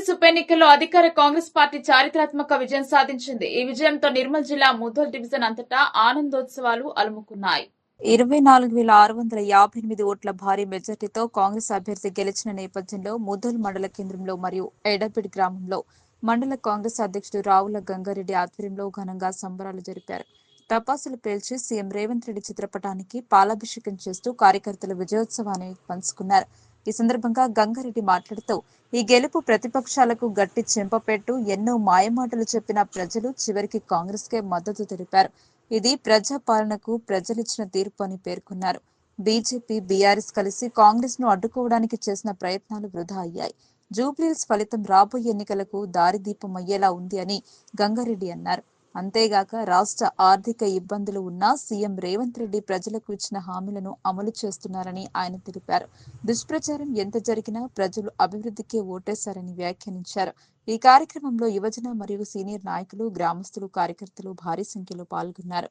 జూబ్లీహిల్స్ ఉప ఎన్నికల్లో అధికార కాంగ్రెస్ పార్టీ చారిత్రాత్మక విజయం సాధించింది. ఈ విజయంతో నిర్మల్ జిల్లా ముధోల్ డివిజన్ అంతటా ఆనందోత్సవాలు అలుముకున్నాయి. ఇరవై నాలుగు వేల ఆరు వందల యాభై ఎనిమిది ఓట్ల భారీ మెజార్టీతో కాంగ్రెస్ అభ్యర్థి గెలిచిన నేపథ్యంలో ముధోల్ మండల కేంద్రంలో మరియు ఎడపిడి గ్రామంలో మండల కాంగ్రెస్ అధ్యక్షుడు రావుల గంగారెడ్డి ఆధ్వర్యంలో ఘనంగా సంబరాలు జరిపారు. టపాసులు పేల్చి సీఎం రేవంత్ రెడ్డి చిత్రపటానికి పాలాభిషేకం చేస్తూ కార్యకర్తలు విజయోత్సవాన్ని పంచుకున్నారు. ఈ సందర్భంగా గంగారెడ్డి మాట్లాడుతూ ఈ గెలుపు ప్రతిపక్షాలకు గట్టి చెంపపెట్టు ఎన్నో మాయమాటలు చెప్పిన ప్రజలు చివరికి కాంగ్రెస్ కే మద్దతు తెలిపారు. ఇది ప్రజా పాలనకు ప్రజలిచ్చిన తీర్పు అని పేర్కొన్నారు. బీజేపీ బీఆర్ఎస్ కలిసి కాంగ్రెస్ను అడ్డుకోవడానికి చేసిన ప్రయత్నాలు వృధా అయ్యాయి. జూబ్లీల్స్ ఫలితం రాబోయే ఎన్నికలకు దారిదీపం అయ్యేలా ఉంది అని గంగారెడ్డి అన్నారు. అంతేగాక రాష్ట్ర ఆర్థిక ఇబ్బందులు ఉన్నా సీఎం రేవంత్ రెడ్డి ప్రజలకు ఇచ్చిన హామీలను అమలు చేస్తున్నారని ఆయన తెలిపారు. దుష్ప్రచారం ఎంత జరిగినా ప్రజలు అభివృద్ధికే ఓటేశారని వ్యాఖ్యానించారు. ఈ కార్యక్రమంలో యువజన మరియు సీనియర్ నాయకులు గ్రామస్తులు కార్యకర్తలు భారీ సంఖ్యలో పాల్గొన్నారు.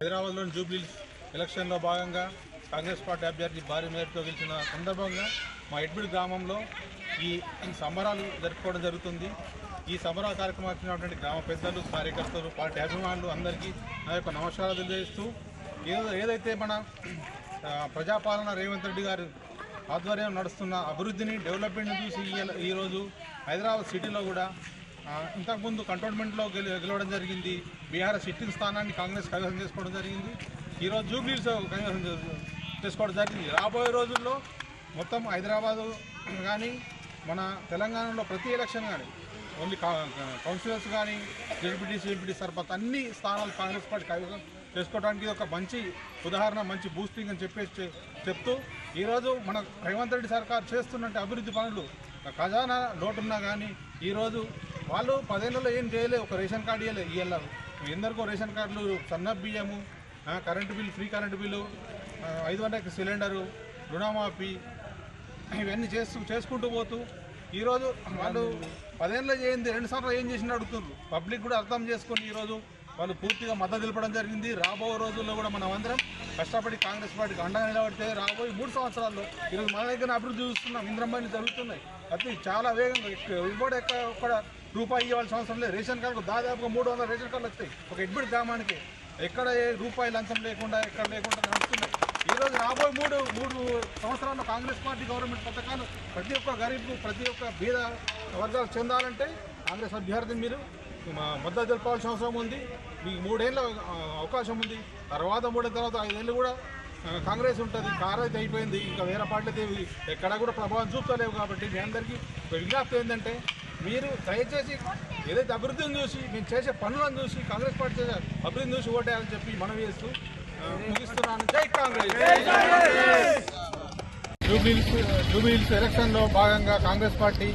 హైదరాబాద్లోని జూబ్లీ ఎలక్షన్లో భాగంగా కాంగ్రెస్ పార్టీ అభ్యర్థి భారీ మేరతో గెలిచిన సందర్భంగా మా ఎడ్బిడ్ గ్రామంలో ఈ ఈ సంబరాలు జరుపుకోవడం జరుగుతుంది. ఈ సంబరా కార్యక్రమానికి గ్రామ పెద్దలు కార్యకర్తలు పార్టీ అభిమానులు అందరికీ నా యొక్క నమస్కారాలు తెలియజేస్తూ ఏదో ఏదైతే మన ప్రజాపాలన రేవంత్ రెడ్డి గారు ఆధ్వర్యం నడుస్తున్న అభివృద్ధిని డెవలప్మెంట్ని చూసి ఈ- ఈరోజు హైదరాబాద్ సిటీలో కూడా ఇంతకుముందు కంటోన్మెంట్లో గెలి గెలవడం జరిగింది. బీహార్ సిట్టింగ్ స్థానాన్ని కాంగ్రెస్ కైవసం చేసుకోవడం జరిగింది. ఈరోజు జూబ్లీస్ కైవసం చేసుకోవడం జరిగింది. రాబోయే రోజుల్లో మొత్తం హైదరాబాదు కానీ మన తెలంగాణలో ప్రతి ఎలక్షన్ కానీ ఓన్లీ కౌన్సిలర్స్ కానీ జెడ్పీటీసీ ఎంపీటీ సర్పంచ్ అన్ని స్థానాలు కాంగ్రెస్ పార్టీ కైవసం చేసుకోవడానికి ఇది ఒక మంచి ఉదాహరణ మంచి బూస్టింగ్ అని చెప్పేసి చె- చెప్తూ ఈరోజు మన రేవంత్ రెడ్డి సర్కార్ చేస్తున్నట్టు అభివృద్ధి పనులు ఖజానా లోటున్నా కానీ ఈరోజు వాళ్ళు పదేళ్ళలో ఏం చేయలే ఒక రేషన్ కార్డు ఇవ్వలే ఇవ్వలేదు ఎందరికో రేషన్ కార్డులు సన్న బియ్యము current bill free current bill ఐదు వందలకి సిలిండరు రుణమాఫీ ఇవన్నీ చేస్తూ చేసుకుంటూ పోతూ ఈరోజు వాళ్ళు పదేళ్ళు చేయింది రెండు సార్లు ఏం చేసింది అడుగుతున్నారు. పబ్లిక్ కూడా అర్థం చేసుకొని ఈరోజు వాళ్ళు పూర్తిగా మద్దతు తెలపడం జరిగింది. రాబో రోజుల్లో కూడా మనం అందరం కష్టపడి కాంగ్రెస్ పార్టీకి అండగా నిలబడితే రాబోయే మూడు సంవత్సరాల్లో ఈరోజు మన దగ్గర అభివృద్ధి చూస్తున్నాం. ఇంద్రమ్మని జరుగుతున్నాయి. అది చాలా వేగంగా ఇవ్వడం ఎక్కడ ఒక్కడ రూపాయి ఇవ్వాల్సిన అవసరం లేదు. రేషన్ కార్డుకు దాదాపుగా మూడు వందల రేషన్ కార్డులు వస్తాయి. ఒక ఎడ్బిడ్ గ్రామానికి ఎక్కడ ఏ రూపాయి లంచం లేకుండా ఎక్కడ లేకుండా నడుస్తున్నాయి. ఈరోజు రాబోయే మూడు మూడు సంవత్సరాల్లో కాంగ్రెస్ పార్టీ గవర్నమెంట్ పథకాలు ప్రతి ఒక్క గరీబ్ ప్రతి ఒక్క బీద వర్గాలు చెందాలంటే కాంగ్రెస్ అభ్యర్థిని మీరు మద్దతు తెలపాల్సిన అవసరం ఉంది. మీకు మూడేళ్ళ అవకాశం ఉంది. తర్వాత మూడేళ్ళ తర్వాత ఐదేళ్ళు కూడా కాంగ్రెస్ ఉంటుంది. కారైతే అయిపోయింది. ఇంకా వేరే పార్టీలు అయితే ఎక్కడ కూడా ప్రభావం చూపుతలేవు కాబట్టి మీ అందరికీ విజ్ఞప్తి ఏంటంటే మీరు దయచేసి ఏదైతే అభివృద్ధిని చూసి మేము చేసే పనులను చూసి కాంగ్రెస్ పార్టీ చేసే అభివృద్ధిని చూసి ఓటేయాలని చెప్పి మనం చేస్తూ ముగిస్తున్నాను. జై కాంగ్రెస్. జూబిల్స్ ఎలక్షన్లో భాగంగా కాంగ్రెస్ పార్టీ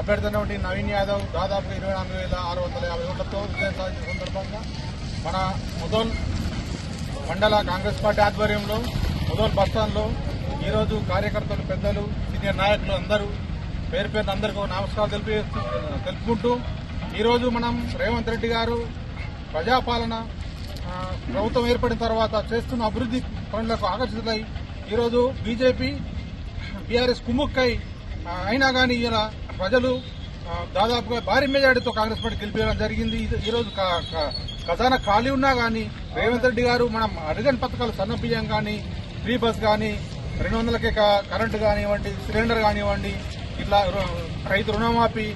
అభ్యర్థి అయినటువంటి నవీన్ యాదవ్ దాదాపు ఇరవై నాలుగు వేల ఆరు వందల యాభై ఓట్లతో విజయం సాధించిన సందర్భంగా మన ముదోల్ మండల కాంగ్రెస్ పార్టీ ఆధ్వర్యంలో ముదోల్ బస్టాండ్లో ఈరోజు కార్యకర్తలు పెద్దలు సీనియర్ నాయకులు అందరూ పేరు పేరున అందరికీ ఒక నమస్కారాలు తెలిపి తెలుపుకుంటూ ఈరోజు మనం రేవంత్ రెడ్డి గారు ప్రజాపాలన ప్రభుత్వం ఏర్పడిన తర్వాత చేస్తున్న అభివృద్ధి పనులకు ఆకర్షితులై ఈరోజు బీజేపీ బీఆర్ఎస్ కుమ్ముక్కై అయినా కానీ ఇలా ప్రజలు దాదాపుగా భారీ మెజార్టీతో కాంగ్రెస్ పార్టీ గెలిపించడం జరిగింది. ఈరోజు ఖజానా ఖాళీ ఉన్నా కానీ రేవంత్ రెడ్డి గారు మనం అడిగిన పథకాలు సన్న బియ్యం కానీ ఫ్రీ బస్ కానీ రెండు వందలకే కరెంటు కానివ్వండి సిలిండర్ కానివ్వండి ఇట్లా రు- రైతు రుణమాఫీ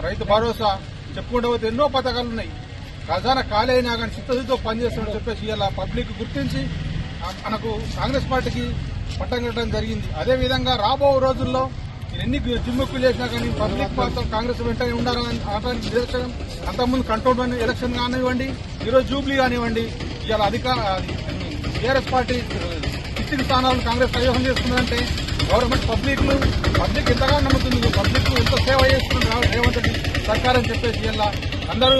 రైతు భరోసా చెప్పుకుంటే పోతే ఎన్నో పథకాలు ఉన్నాయి. ఖజానా ఖాళీ అయినా కానీ చిత్తశుద్ధితో పనిచేస్తామని చెప్పేసి ఇలా పబ్లిక్ గుర్తించి మనకు కాంగ్రెస్ పార్టీకి పట్టం కట్టడం జరిగింది. అదేవిధంగా రాబో రోజుల్లో ఎన్ని జిమ్ముక్కులు చేసినా కానీ పబ్లిక్ మాత్రం కాంగ్రెస్ వెంటనే ఉండాలని అనడానికి నిదర్శనం. అంతకుముందు కంట్రోల్ ఎలక్షన్ కానివ్వండి ఈరోజు జూబ్లీ కానివ్వండి ఇవాళ అధికార టీఆర్ఎస్ పార్టీ సిట్టింగ్ స్థానాలను కాంగ్రెస్ ప్రయోగం చేస్తుందంటే గవర్నమెంట్ పబ్లిక్లు పబ్లిక్ ఎంతగా నమ్ముతుంది పబ్లిక్ ఎంత సేవ చేస్తుంది రేవంత్ రెడ్డి సర్కార్ అని చెప్పేసి ఇలా అందరూ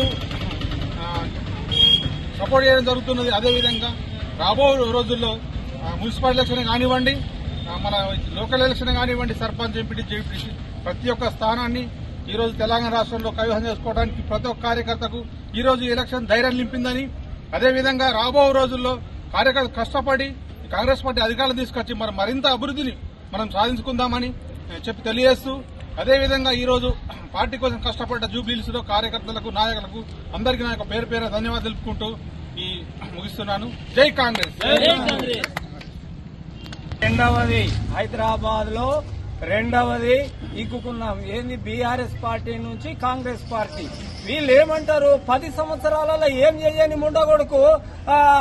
సపోర్ట్ చేయడం జరుగుతున్నది అదేవిధంగా రాబో రోజుల్లో మున్సిపల్ ఎలక్షన్ కానివ్వండి మన లోకల్ ఎలక్షన్ కానివ్వండి సర్పంచ్ ఎంపీటీ జేపీటీ ప్రతి ఒక్క స్థానాన్ని ఈ రోజు తెలంగాణ రాష్ట్రంలో కైవసం చేసుకోవడానికి ప్రతి ఒక్క కార్యకర్తకు ఈ రోజు ఎలక్షన్ ధైర్యం నింపిందని అదేవిధంగా రాబో రోజుల్లో కార్యకర్త కష్టపడి కాంగ్రెస్ పార్టీ అధికారులు తీసుకొచ్చి మరి మరింత అభివృద్ధిని మనం సాధించుకుందామని చెప్పి తెలియజేస్తూ అదేవిధంగా ఈరోజు పార్టీ కోసం కష్టపడ్డ జూబ్లీస్లో కార్యకర్తలకు నాయకులకు అందరికీ నా యొక్క పేరు పేరు ధన్యవాదాలు తెలుపుకుంటూ ఈ ముగిస్తున్నాను. జై కాంగ్రెస్! రెండవది హైదరాబాద్లో రెండవది ఇక్కుకున్నాం ఏంది బీఆర్ఎస్ పార్టీ నుంచి కాంగ్రెస్ పార్టీ? వీళ్ళు ఏమంటారు పది సంవత్సరాలలో ఏం చేయని ముండగొడుకు?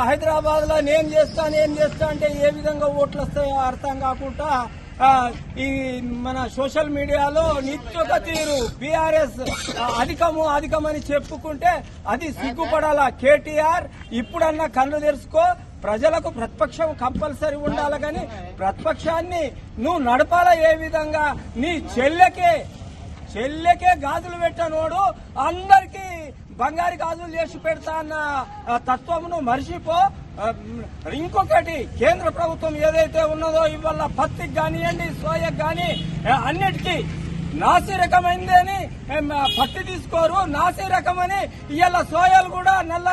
హైదరాబాద్లో నేను చేస్తా నేను చేస్తా అంటే ఏ విధంగా ఓట్లు వస్తాయో అర్థం కాకుండా ఈ మన సోషల్ మీడియాలో నిత్యొక తీరు బీఆర్ఎస్ అధికము అధికమని చెప్పుకుంటే అది సిగ్గుపడాలా కేటీఆర్? ఇప్పుడన్నా కళ్ళు తెరుచుకో. ప్రజలకు ప్రతిపక్షం కంపల్సరీ ఉండాలి కానీ ప్రతిపక్షాన్ని నువ్వు నడపాలా ఏ విధంగా? నీ చెల్లెకే చెల్లెకే గాజులు పెట్టనోడు అందరికీ బంగారు గాజులు చేసి పెడతా అన్న తత్వమును మర్చిపో. ఇంకొకటి కేంద్ర ప్రభుత్వం ఏదైతే ఉన్నదో ఇవాళ పత్తికి కానివ్వండి సోయకు కానీ అన్నిటికీ నాసి రకమైంది అని పత్తి తీసుకోరు. నాసి రకమని ఇవాళ సోయాలు కూడా నల్ల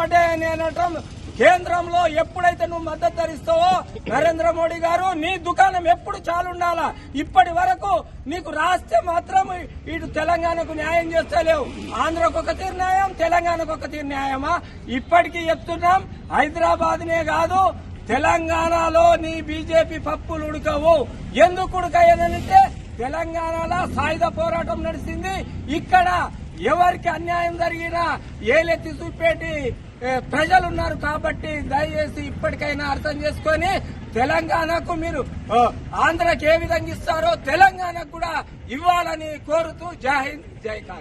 వడ్డే అని అనటం. కేంద్రంలో ఎప్పుడైతే నువ్వు మద్దతు ధరిస్తావో నరేంద్ర మోడీ గారు నీ దుకాణం ఎప్పుడు చాలుండాలా? ఇప్పటి వరకు నీకు రాస్తే మాత్రం ఇటు తెలంగాణకు న్యాయం చేస్తలేవు ఆంధ్రకు ఒక తీరు న్యాయం తెలంగాణకు ఒక తీరు న్యాయమా? ఇప్పటికీ చెప్తున్నాం హైదరాబాద్ నే కాదు తెలంగాణలో నీ బీజేపీ పప్పులు ఉడకవు. ఎందుకు ఉడకయ్యనంటే తెలంగాణలో సాయుధ పోరాటం నడిచింది ఇక్కడ ఎవరికి అన్యాయం జరిగినా ఏలెత్తి చూపేటి ప్రజలు ఉన్నారు కాబట్టి దయచేసి ఇప్పటికైనా అర్థం చేసుకొని తెలంగాణకు మీరు ఆంధ్రకి ఏ విధంగా ఇస్తారో తెలంగాణకు కూడా ఇవ్వాలని కోరుతూ జై హింద్ జై కాంగ్రెస్